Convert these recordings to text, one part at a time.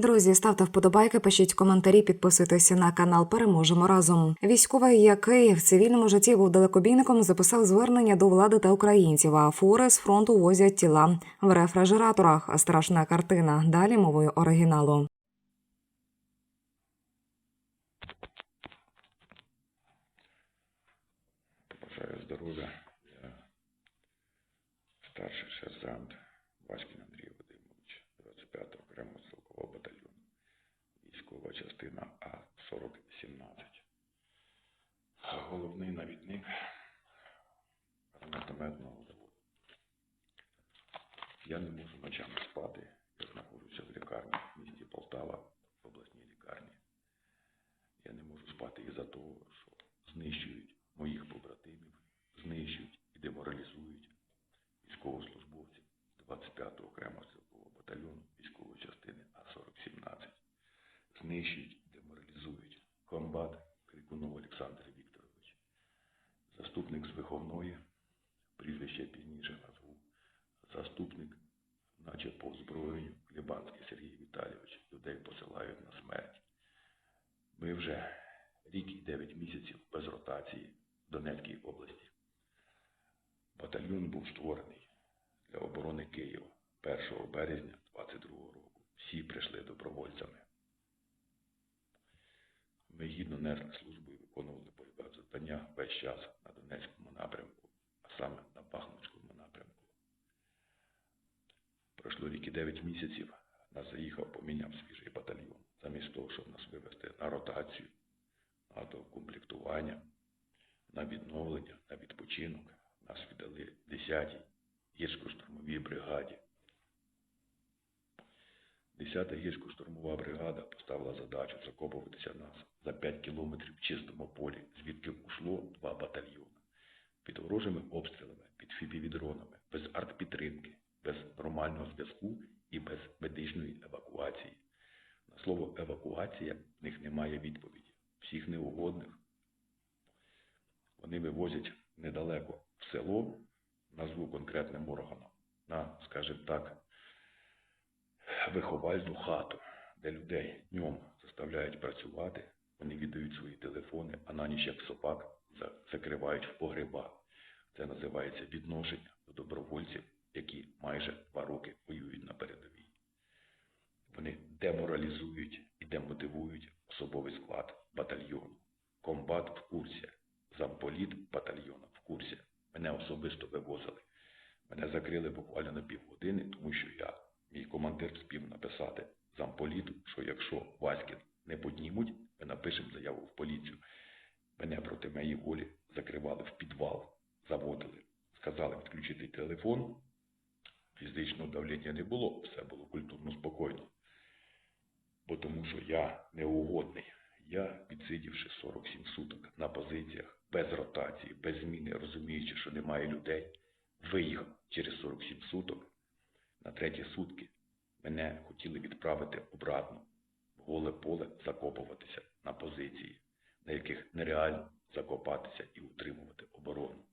Друзі, ставте вподобайки, пишіть коментарі, підписуйтеся на канал. Переможемо разом. Військовий, який в цивільному житті був далекобійником, записав звернення до влади та українців. А фури з фронту возять тіла в рефрижераторах. Страшна картина. Далі мовою оригіналу. Бажаю здоров'я. Я старший сержант Васькін Андрій Вадимович, 25-го окремого стрілкового батальйону, військова частина А-4017. Головний навідник гранатометного заводу. Я не можу ночами спати. Я знаходжуся в лікарні в місті Полтава, в обласній лікарні. Я не можу спати із-за того, що знищують моїх побратимів, знищують і деморалізують військовослужбовців 25-го окремого стрілкового батальйону військової частини А-4017. Знищують деморалізують комбат Крикунов Олександр Вікторович, заступник з виховної, прізвище пізніше назву, заступник, наче по озброєнню, Клібанський Сергій Віталійович, людей посилають на смерть. Ми вже рік і 9 місяців без ротації в Донецькій області. Батальйон був створений для оборони Києва 1 березня 22 року. Всі прийшли добровольцями. Ми гідно несли службу і виконували бойове завдання весь час на Донецькому напрямку, а саме на Бахмутському напрямку. Пройшло рік і 9 місяців, нас заїхав, поміняв свіжий батальйон. Замість того, щоб нас вивезти на ротацію, на комплектування, на відновлення, на відпочинок, нас віддали 10-й гірсько-штурмовій бригаді. 10-та гірсько-штурмова бригада поставила задачу закопуватися нас за 5 кілометрів в чистому полі, звідки ушло два батальйони. Під ворожими обстрілами, під фіпівідронами, без артпідтримки, без нормального зв'язку і без медичної евакуації. На слово евакуація в них немає відповіді. Всіх неугодних вони вивозять недалеко в село, назву конкретним органом, на, скажімо так, виховальну хату, де людей днем заставляють працювати, вони віддають свої телефони, а на ніч як собак закривають в погребах. Це називається відношення до добровольців, які майже два роки воюють на передовій. Вони деморалізують і демотивують особовий склад батальйону. Комбат в курсі, замполіт батальйону в курсі. Мене особисто вивозили. Мене закрили буквально на півгодини, тому що я, мій командир, спів написати замполіту, що якщо Васькін не піднімуть, ми напишемо заяву в поліцію. Мене проти моєї волі закривали в підвал, заводили. Сказали відключити телефон. Фізичного давлення не було, все було культурно спокійно. Бо тому що я неугодний. Я, відсидівши 47 суток на позиціях, без ротації, без зміни, розуміючи, що немає людей, виїхав через 47 суток. На треті сутки мене хотіли відправити обратно в голе поле закопуватися на позиції, на яких нереально закопатися і утримувати оборону.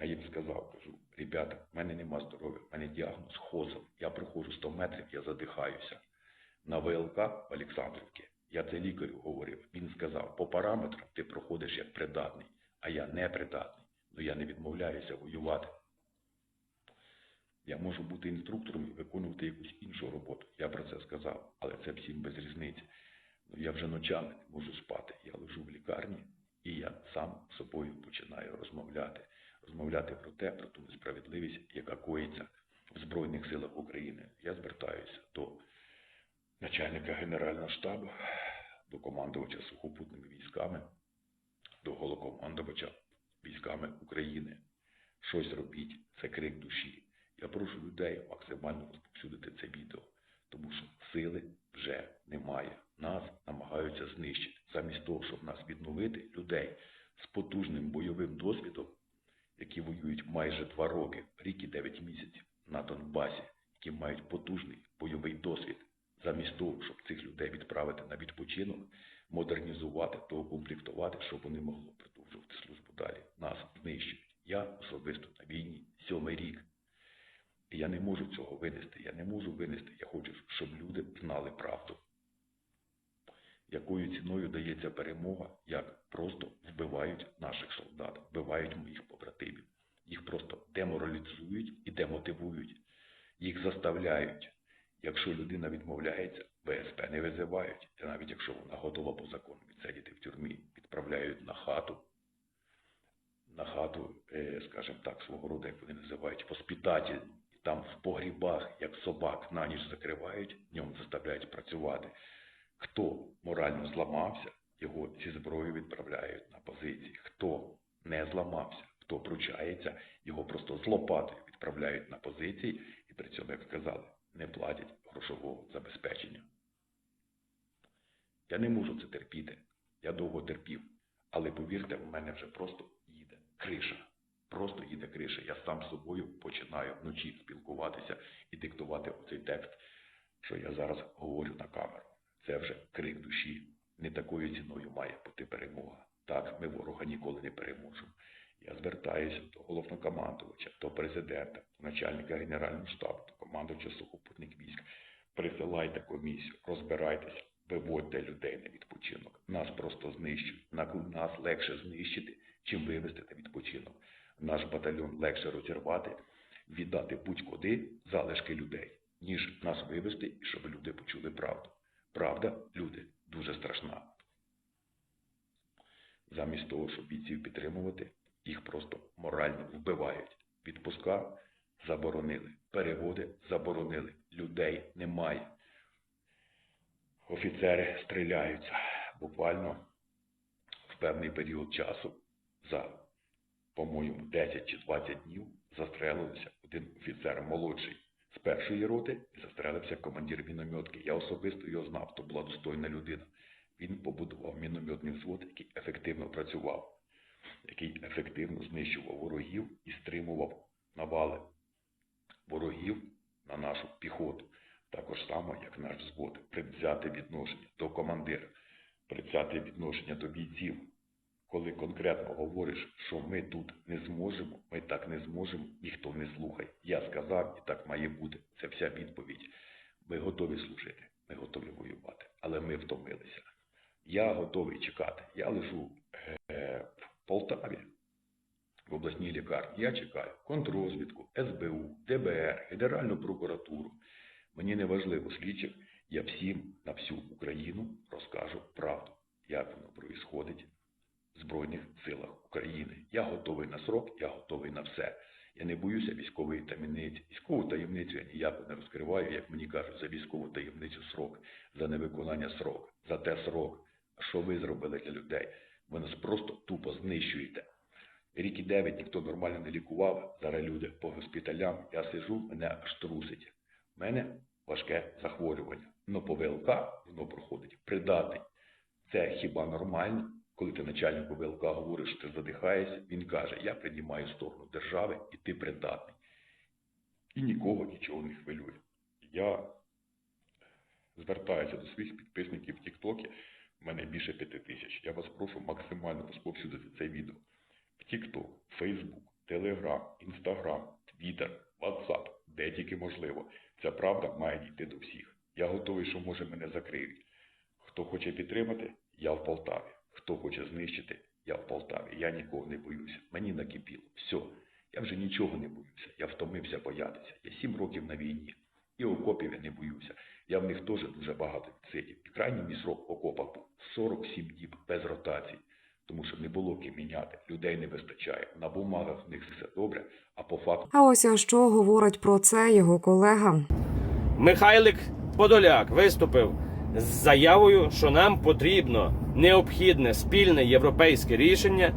Я їм сказав, кажу, ребята, в мене нема здоров'я, в мене діагноз хозел. Я проходжу 100 метрів, я задихаюся. На ВЛК в Олександрівці, я це лікарю говорив, він сказав, по параметрам ти проходиш як придатний, а я не придатний, але я не відмовляюся воювати. Я можу бути інструктором і виконувати якусь іншу роботу. Я про це сказав, але це всім без різниці. Ну, я вже ночами не можу спати. Я лежу в лікарні, і я сам з собою починаю розмовляти. Розмовляти про те, про ту несправедливість, яка коїться в Збройних силах України. Я звертаюся до начальника Генерального штабу, до командувача сухопутними військами, до головкомандувача військами України. Щось робіть, це крик душі. Я прошу людей максимально розповсюдити це відео, тому що сили вже немає. Нас намагаються знищити. Замість того, щоб нас відновити, людей з потужним бойовим досвідом, які воюють майже два роки, рік і дев'ять місяців на Донбасі, які мають потужний бойовий досвід, замість того, щоб цих людей відправити на відпочинок, модернізувати, доукомплектувати, щоб вони могли продовжувати службу далі. Нас знищують. Я особисто на війні сьомий рік. Я не можу цього винести. Я не можу винести. Я хочу, щоб люди знали правду. Якою ціною дається перемога, як просто вбивають наших солдат, вбивають моїх побратимів. Їх просто деморалізують і демотивують. Їх заставляють. Якщо людина відмовляється, ВСП не визивають. І навіть якщо вона готова по закону відсидіти в тюрмі, відправляють на хату, на хату, е, скажімо так, свого роду, як вони називають, воспитатель, і там в погрібах, як собак, на ніч закривають, днем заставляють працювати. Хто морально зламався, його зі зброєю відправляють на позиції. Хто не зламався, хто пручається, його просто з лопатою відправляють на позиції і при цьому, як сказали, не платять грошового забезпечення. Я не можу це терпіти. Я довго терпів. Але повірте, у мене вже просто їде криша. Просто їде криша. Я сам з собою починаю вночі спілкуватися і диктувати оцей текст, що я зараз говорю на камеру. Це вже крик душі. Не такою ціною має бути перемога. Так, ми ворога ніколи не переможемо. Я звертаюся до головнокомандувача, до президента, до начальника Генерального штабу, до командувача сухопутних військ. Присилайте комісію, розбирайтеся, виводьте людей на відпочинок. Нас просто знищують. Нас легше знищити, чим вивезти на відпочинок. Наш батальйон легше розірвати, віддати будь-куди залишки людей, ніж нас вивезти і щоб люди почули правду. Правда, люди, дуже страшна. Замість того, щоб бійців підтримувати, їх просто морально вбивають. Відпуска заборонили, переводи заборонили, людей немає. Офіцери стріляються. Буквально в певний період часу за, по-моєму, 10 чи 20 днів застрелився один офіцер молодший з першої роти і застрелився командир мінометки. Я особисто його знав, то була достойна людина. Він побудував мінометний взвод, який ефективно працював, який ефективно знищував ворогів і стримував навали ворогів на нашу піхоту. Також само, як наш взвод, предвзяте відношення до командира, предвзяте відношення до бійців. Коли конкретно говориш, що ми тут не зможемо, ми так не зможемо, ніхто не слухає. Я сказав, і так має бути. Це вся відповідь. Ми готові служити, ми готові воювати, але ми втомилися. Я готовий чекати. Я лежу е, в Полтаві, в обласній лікарні. Я чекаю контррозвідку, СБУ, ДБР, Генеральну прокуратуру. Мені не важливо слідчих, я всім на всю Україну розкажу правду, як воно проїсходить Збройних силах України. Я готовий на срок, я готовий на все. Я не боюся військової таємниці. Військову таємницю я ніяко не розкриваю, як мені кажуть, за військову таємницю срок, за невиконання срок, за те срок. Що ви зробили для людей? Ви нас просто тупо знищуєте. Рік і дев'ять ніхто нормально не лікував. Зараз люди по госпіталям. Я сижу, мене аж трусить. У мене важке захворювання. Ну по ВЛК воно проходить придатний. Це хіба нормально? Коли ти начальнику ВЛК говориш, що ти задихаєшся, він каже, я приймаю сторону держави і ти придатний. І нікого нічого не хвилює. Я звертаюся до своїх підписників в Тіктокі, в мене більше п'яти тисяч. Я вас прошу максимально розповсюдити це відео. В Тікток, Фейсбук, Телеграм, Інстаграм, Твіттер, Ватсап, де тільки можливо. Ця правда має дійти до всіх. Я готовий, що може мене закриють. Хто хоче підтримати, я в Полтаві. Хто хоче знищити, я в Полтаві. Я нікого не боюся. Мені накипіло. Все. Я вже нічого не боюся. Я втомився боятися. Я сім років на війні. І окопів я не боюся. Я в них теж дуже багато відсидів. І крайній мій срок в окопах був 47 діб без ротації. Тому що не було ким міняти. Людей не вистачає. На бумагах в них все добре, а по факту А ось а що говорить про це його колега. Михайлик Подоляк виступив з заявою, що нам потрібно необхідне спільне європейське рішення,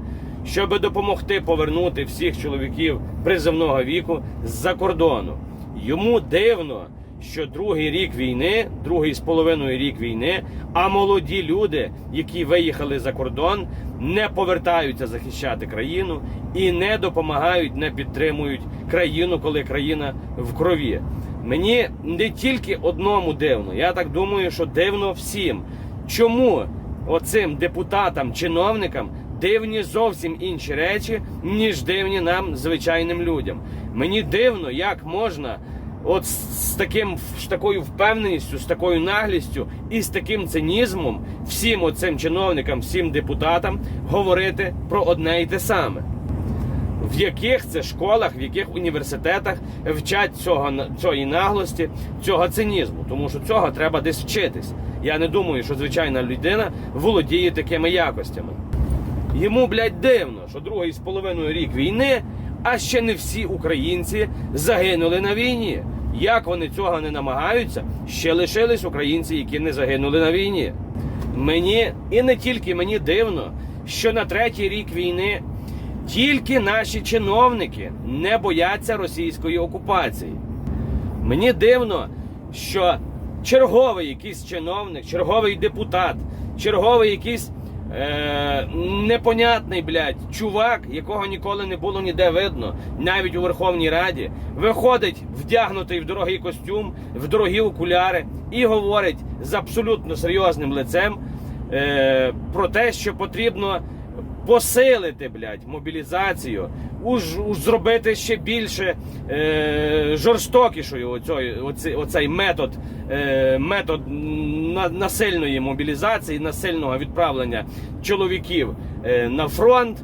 щоб допомогти повернути всіх чоловіків призовного віку з-за кордону. Йому дивно, що другий рік війни, другий з половиною рік війни, а молоді люди, які виїхали за кордон, не повертаються захищати країну і не допомагають, не підтримують країну, коли країна в крові. Мені не тільки одному дивно, я так думаю, що дивно всім. Чому оцим депутатам, чиновникам дивні зовсім інші речі, ніж дивні нам, звичайним людям? Мені дивно, як можна от з, таким з такою впевненістю, з такою наглістю і з таким цинізмом всім оцим чиновникам, всім депутатам говорити про одне і те саме. В яких це школах, в яких університетах вчать цього цієї наглості, цього цинізму, тому що цього треба десь вчитись. Я не думаю, що звичайна людина володіє такими якостями. Йому, блядь, дивно, що другий з половиною рік війни, а ще не всі українці загинули на війні. Як вони цього не намагаються, ще лишились українці, які не загинули на війні. Мені і не тільки мені дивно, що на третій рік війни тільки наші чиновники не бояться російської окупації. Мені дивно, що черговий якийсь чиновник, черговий депутат, черговий якийсь е, непонятний, блядь, чувак, якого ніколи не було ніде видно, навіть у Верховній Раді, виходить вдягнутий в дорогий костюм, в дорогі окуляри і говорить з абсолютно серйозним лицем е, про те, що потрібно посилити, блядь, мобілізацію, уж, уж зробити ще більше е, жорстокішою оцей, оцей, оцей метод, е, метод на, насильної мобілізації, насильного відправлення чоловіків е, на фронт.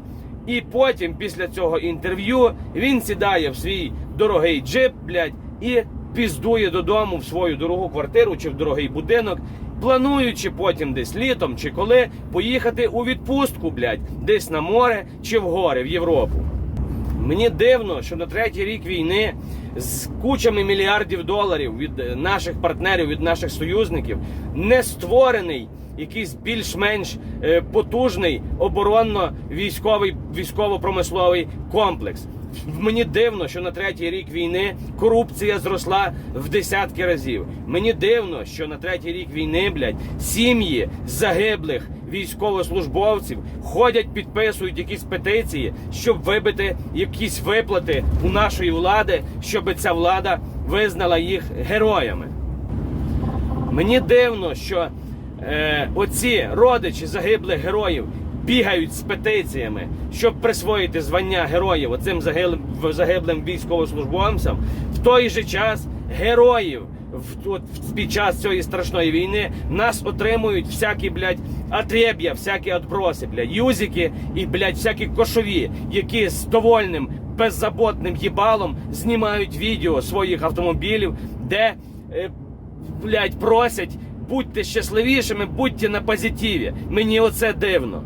І потім, після цього інтерв'ю, він сідає в свій дорогий джип, блядь, і піздує додому в свою дорогу квартиру чи в дорогий будинок, плануючи потім десь літом чи коли поїхати у відпустку, блядь, десь на море чи в гори в Європу. Мені дивно, що на третій рік війни з кучами мільярдів доларів від е, наших партнерів, від наших союзників не створений якийсь більш-менш е, потужний оборонно-військовий військово-промисловий комплекс. Мені дивно, що на третій рік війни корупція зросла в десятки разів. Мені дивно, що на третій рік війни, блядь, сім'ї загиблих військовослужбовців ходять, підписують якісь петиції, щоб вибити якісь виплати у нашої влади, щоб ця влада визнала їх героями. Мені дивно, що е, оці родичі загиблих героїв бігають з петиціями, щоб присвоїти звання героїв оцим загиблим, загиблим військовослужбовцям. В той же час героїв в, от, під час цієї страшної війни нас отримують всякі, блядь, отреб'я, всякі отброси, блядь, юзики і, блядь, всякі кошові, які з довольним, беззаботним їбалом знімають відео своїх автомобілів, де, е, блядь, просять будьте щасливішими, будьте на позитиві. Мені оце дивно.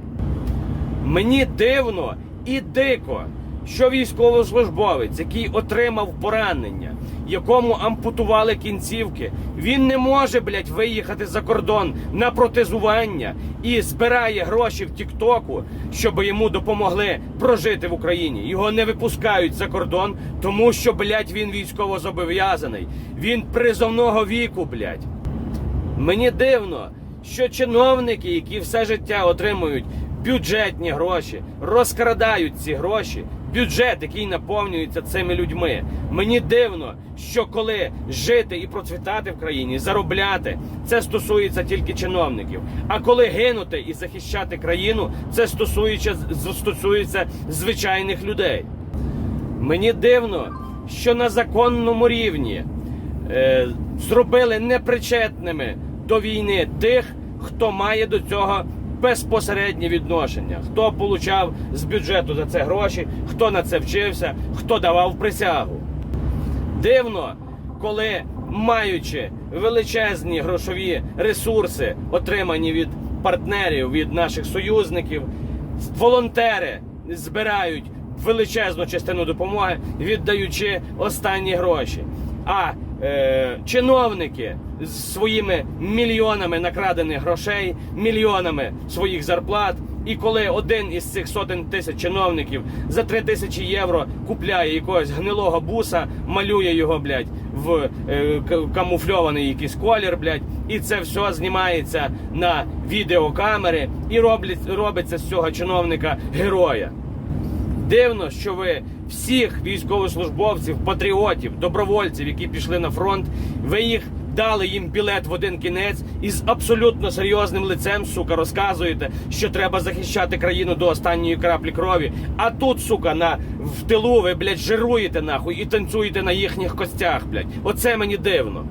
Мені дивно і дико, що військовослужбовець, який отримав поранення, якому ампутували кінцівки, він не може, блядь, виїхати за кордон на протезування і збирає гроші в Тіктоку, щоб йому допомогли прожити в Україні. Його не випускають за кордон, тому що, блядь, він військово зобов'язаний. Він призовного віку, блядь. Мені дивно, що чиновники, які все життя отримують бюджетні гроші, розкрадають ці гроші, бюджет, який наповнюється цими людьми. Мені дивно, що коли жити і процвітати в країні, заробляти, це стосується тільки чиновників. А коли гинути і захищати країну, це стосується, стосується звичайних людей. Мені дивно, що на законному рівні е, зробили непричетними до війни тих, хто має до цього безпосереднє відношення, хто получав з бюджету за це гроші, хто на це вчився, хто давав присягу. Дивно, коли маючи величезні грошові ресурси, отримані від партнерів, від наших союзників, волонтери збирають величезну частину допомоги, віддаючи останні гроші. А е, чиновники з своїми мільйонами накрадених грошей, мільйонами своїх зарплат. І коли один із цих сотень тисяч чиновників за три тисячі євро купляє якогось гнилого буса, малює його, блядь, в е, камуфльований якийсь колір, блядь, і це все знімається на відеокамери і роблять, робиться з цього чиновника героя. Дивно, що ви всіх військовослужбовців, патріотів, добровольців, які пішли на фронт, ви їх дали їм білет в один кінець і з абсолютно серйозним лицем, сука, розказуєте, що треба захищати країну до останньої краплі крові. А тут, сука, на в тилу ви, блядь, жируєте нахуй і танцюєте на їхніх костях, блядь. Оце мені дивно.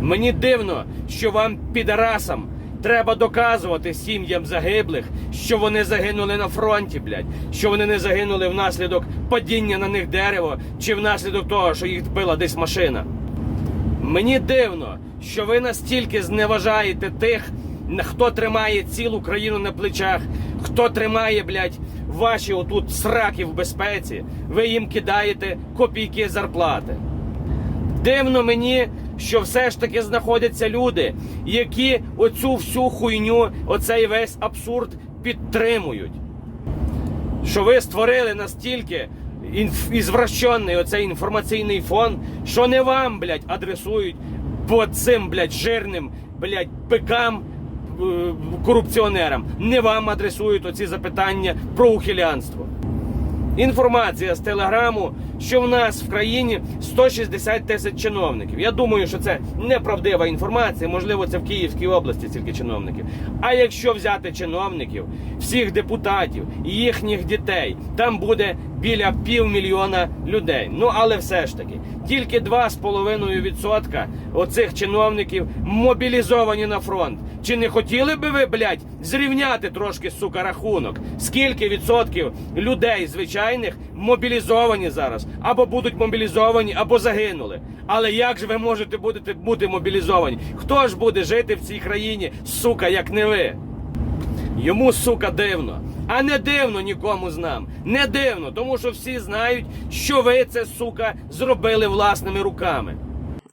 Мені дивно, що вам, підарасам, треба доказувати сім'ям загиблих, що вони загинули на фронті, блядь, що вони не загинули внаслідок падіння на них дерево чи внаслідок того, що їх збила десь машина. Мені дивно, що ви настільки зневажаєте тих, хто тримає цілу країну на плечах, хто тримає, блядь, ваші отут сраки в безпеці, ви їм кидаєте копійки зарплати. Дивно мені, що все ж таки знаходяться люди, які оцю всю хуйню, оцей весь абсурд підтримують. Що ви створили настільки інф- ізвращений оцей інформаційний фон, що не вам, блядь, адресують по цим, блядь, жирним, блядь, пикам, е, корупціонерам. Не вам адресують оці запитання про ухилянство. Інформація з телеграму, що в нас в країні 160 тисяч чиновників. Я думаю, що це неправдива інформація. Можливо, це в Київській області тільки чиновників. А якщо взяти чиновників, всіх депутатів їхніх дітей, там буде біля півмільйона людей. Ну але все ж таки, тільки 2,5% оцих чиновників мобілізовані на фронт. Чи не хотіли би ви, блядь, зрівняти трошки, сука, рахунок? Скільки відсотків людей звичайних мобілізовані зараз? Або будуть мобілізовані, або загинули. Але як же ви можете будете бути мобілізовані? Хто ж буде жити в цій країні, сука, як не ви? Йому, сука, дивно. А не дивно нікому з нам. Не дивно, тому що всі знають, що ви це, сука, зробили власними руками.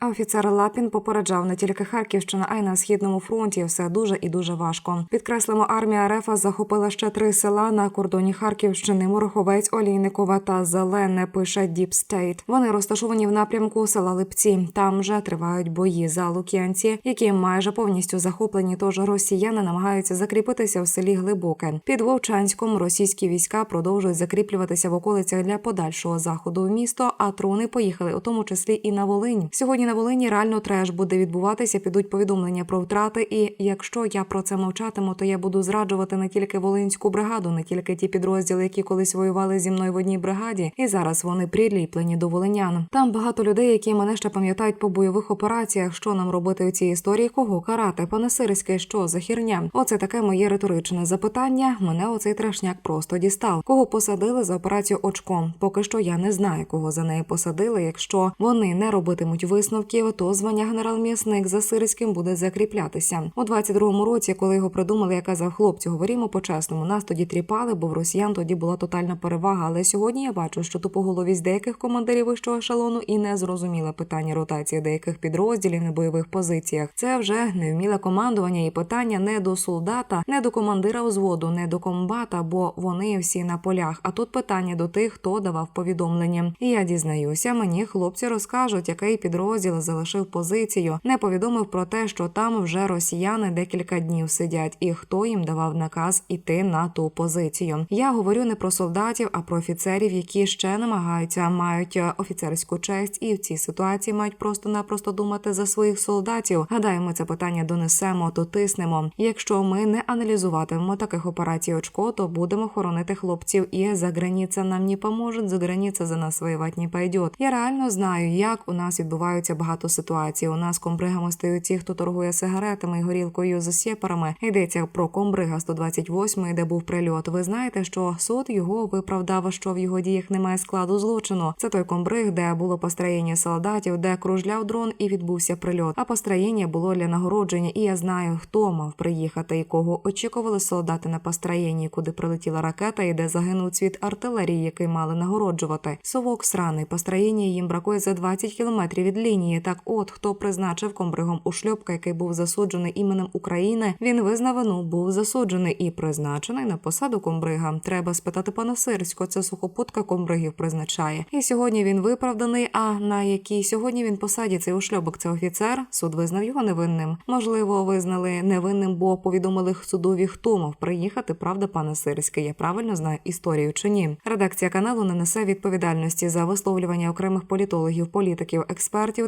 Офіцер Лапін попереджав не тільки Харківщина, а й на східному фронті все дуже і дуже важко. Підкреслимо, армія РФ захопила ще три села на кордоні Харківщини: Мороховець, Олійникова та Зелене. Пише Діп Стейт. Вони розташовані в напрямку села Липці. Там вже тривають бої за Лук'янці, які майже повністю захоплені. Тож росіяни намагаються закріпитися в селі Глибоке. Під Вовчанськом російські війська продовжують закріплюватися в околицях для подальшого заходу в місто. А трони поїхали, у тому числі і на Волинь. Сьогодні на Волині реально треш буде відбуватися. Підуть повідомлення про втрати. І якщо я про це мовчатиму, то я буду зраджувати не тільки волинську бригаду, не тільки ті підрозділи, які колись воювали зі мною в одній бригаді, і зараз вони приліплені до волинян. Там багато людей, які мене ще пам'ятають по бойових операціях. Що нам робити у цій історії? Кого карати? Пане Сирське, що за хірня? Оце таке моє риторичне запитання. Мене оцей трешняк просто дістав. Кого посадили за операцію очком? Поки що я не знаю, кого за неї посадили. Якщо вони не робитимуть висновків, то звання генерал-м'ясник за Сирським буде закріплятися у 22-му році, коли його придумали, я казав хлопцю, говоримо по-чесному. Нас тоді тріпали, бо в росіян тоді була тотальна перевага. Але сьогодні я бачу, що тупоголовість деяких командирів вищого ешелону і не зрозуміле питання ротації деяких підрозділів на бойових позиціях. Це вже невміле командування і питання не до солдата, не до командира взводу, не до комбата, бо вони всі на полях. А тут питання до тих, хто давав повідомлення. І я дізнаюся, мені хлопці розкажуть, який підрозділ залишив позицію, не повідомив про те, що там вже росіяни декілька днів сидять, і хто їм давав наказ іти на ту позицію. Я говорю не про солдатів, а про офіцерів, які ще намагаються, мають офіцерську честь, і в цій ситуації мають просто-напросто думати за своїх солдатів. Гадаю, ми це питання донесемо, то тиснемо. Якщо ми не аналізуватимемо таких операцій очко, то будемо хоронити хлопців, і за границя нам не поможе, за границя за нас воювати не пойдет. Я реально знаю, як у нас відбуваються багато ситуацій. У нас комбригами стають ті, хто торгує сигаретами і горілкою з сєпарами. Йдеться про комбрига 128, де був прильот. Ви знаєте, що суд його виправдав, що в його діях немає складу злочину. Це той комбриг, де було построєння солдатів, де кружляв дрон і відбувся прильот. А построєння було для нагородження, і я знаю, хто мав приїхати і кого очікували солдати на построєнні, куди прилетіла ракета, і де загинув цвіт артилерії, який мали нагороджувати. Совок сраний построєння їм бракує за 20 кілометрів від лінії. Так, от хто призначив комбригом у шльопка, який був засуджений іменем України. Він визнав вину, був засуджений і призначений на посаду комбрига. Треба спитати пана Сирського, це сухопутка комбригів призначає. І сьогодні він виправданий. А на якій сьогодні він посаді цей ушльобок це офіцер? Суд визнав його невинним. Можливо, визнали невинним, бо повідомили судові, хто мав приїхати. Правда, пане Сирське, я правильно знаю історію чи ні? Редакція каналу не несе відповідальності за висловлювання окремих політологів, політиків, експертів